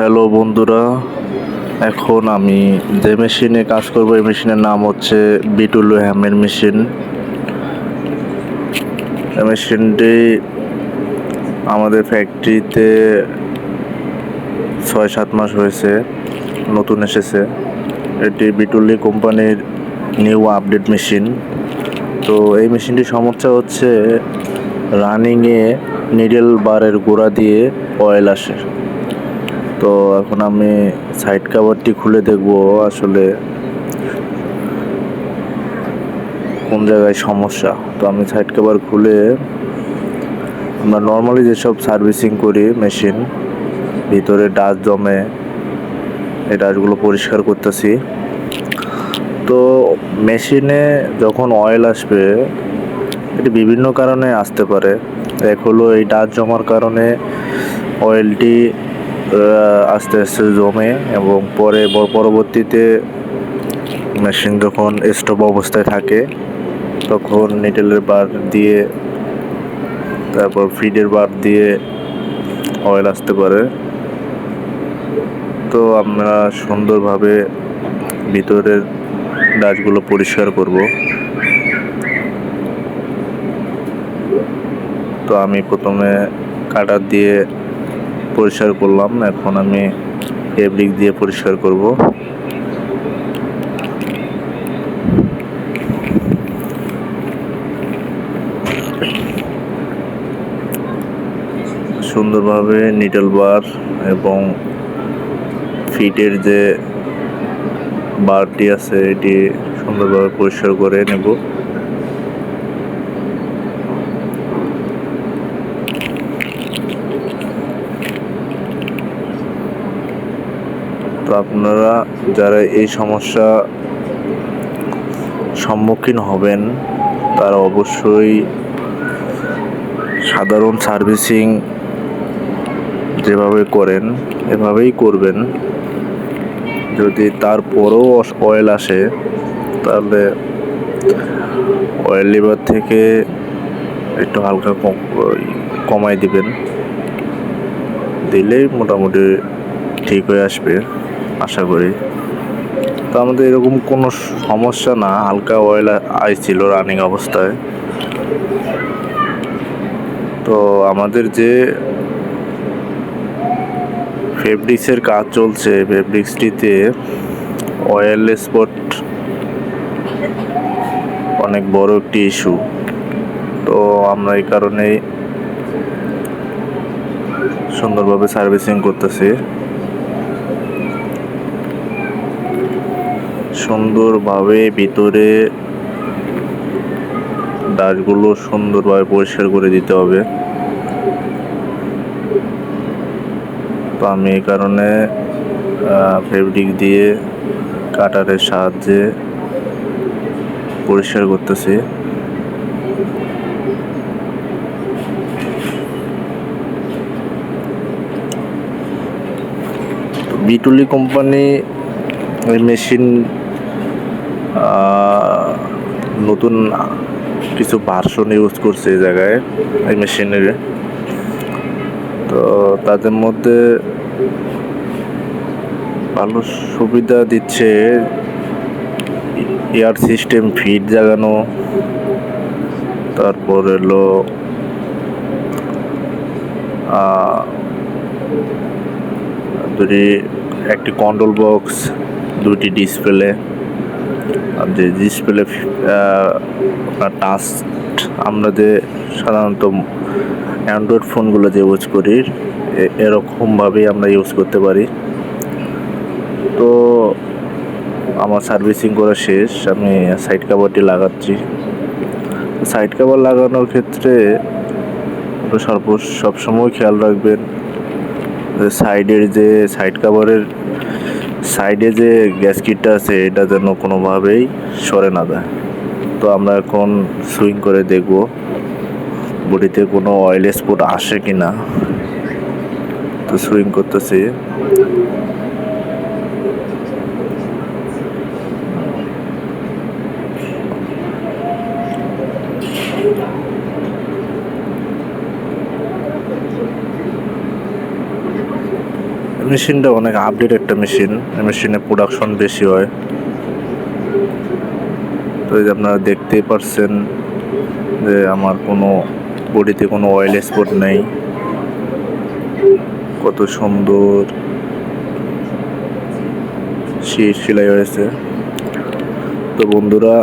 Hello বন্ধুরা, এখন আমি যে মেশিনে কাজ করব, এই মেশিনের নাম হচ্ছে বিটুলু হ্যামের মেশিন এই মেশিনটি আমাদের ফ্যাক্টরিতে ছয় সাত মাস হয়েছে, নতুন এসেছে। এটি বিটুলি কোম্পানির নিউ আপডেট মেশিন তো এই মেশিনটির সমস্যা হচ্ছে রানিংয়ে নিডেল বারের গোড়া দিয়ে অয়েল আসে। তো এখন আমি সাইড কাভারটি খুলে দেখব আসলে কোন জায়গায় সমস্যা। তো আমি সাইড কাভার খুলে আমরা নর্মালি যেসব সার্ভিসিং করি মেশিন ভিতরে ডাস্ট জমে, এই ডাস্টগুলো পরিষ্কার করতেছি। তো মেশিনে যখন অয়েল আসবে, এটি বিভিন্ন কারণে আসতে পারে। এক হলো এই ডাস্ট জমার কারণে অয়েলটি আস্তে আস্তে জমে এবং পরে পরবর্তীতে মেশিন যখন স্টপ অবস্থায় থাকে, তখন নিটেলের বার দিয়ে, তারপর ফিডের বার দিয়ে অয়েল আসতে পারে। তো আমরা সুন্দরভাবে ভিতরের ডাচগুলো পরিষ্কার করব। তো আমি প্রথমে কাটার দিয়ে পরিষ্কার করলাম। এখন আমি ফেব্রিক দিয়ে পরিষ্কার করব। সুন্দরভাবে নিডল বার এবং ফিটের যে বারটি আছে, এটি সুন্দরভাবে পরিষ্কার করে নেব। তো আপনারা যারা এই সমস্যা সম্মুখীন হবেন, তারা অবশ্যই সাধারণ সার্ভিসিং যেভাবে করেন, এভাবেই করবেন। যদি তারপরেও অয়েল আসে, তাহলে অয়েল লিভার থেকে একটু হালকা কমাই দিবেন। দিলেই মোটামুটি ঠিক হয়ে আসবে। আশা করি। তো আমাদের এরকম কোনো সমস্যা না, হালকা অয়েল আইছিল রানিং অবস্থায়। তো আমাদের যে ফেব্রিক্সের কাজ চলছে ফেব্রিক্সটিতে অয়েল স্পট অনেক বড় একটি ইস্যু তো আমরা এই কারণেই সুন্দরভাবে সার্ভিসিং করতেছি। সুন্দরভাবে ভিতরে ডাচগুলো সুন্দরভাবে পরিষ্কার করে দিতে হবে। তো আমি এই কারণে ফেব্রিক দিয়ে কাটারের সাহায্যে পরিষ্কার করতেছি। বিটুলি কোম্পানি মেশিন নতুন কিছু ভার্সন ইউজ করছে এই জায়গায়, এই মেশিনের তো তাদের মধ্যে ভালো সুবিধা দিচ্ছে এয়ার সিস্টেম ফিট জাগানো, তারপর এলো দুটি, একটি কন্ট্রোল বক্স দুটি ডিসপ্লে যে ডিসপ্লে আপনার টাচ আমরা যে সাধারণত অ্যান্ড্রয়েড ফোনগুলো যে ইউজ করি এরকমভাবেই আমরা ইউজ করতে পারি। তো আমার সার্ভিসিং করা শেষ, আমি সাইড কাভারটি লাগাচ্ছি। সাইড কাভার লাগানোর ক্ষেত্রে সর্ব সবসময় খেয়াল রাখবেন সাইডের যে সাইড কাভারের সাইডে যে গ্যাস কিটটা আছে, এটা যেন কোনোভাবেই সরে না যায়। তো আমরা এখন সুইং করে দেখব বডিতে কোনো অয়েল স্পট আসে কি না তো সুইং করতেছি। মেশিনটা অনেক আপডেট একটা মেশিন। এই মেশিনে প্রোডাকশন বেশি হয়। তো এই যে আপনারা দেখতেই পারছেন যে আমার কোনো বডিতে কোনো অয়েল স্পট নেই। কত সুন্দর শীত সেলাই হয়েছে তো বন্ধুরা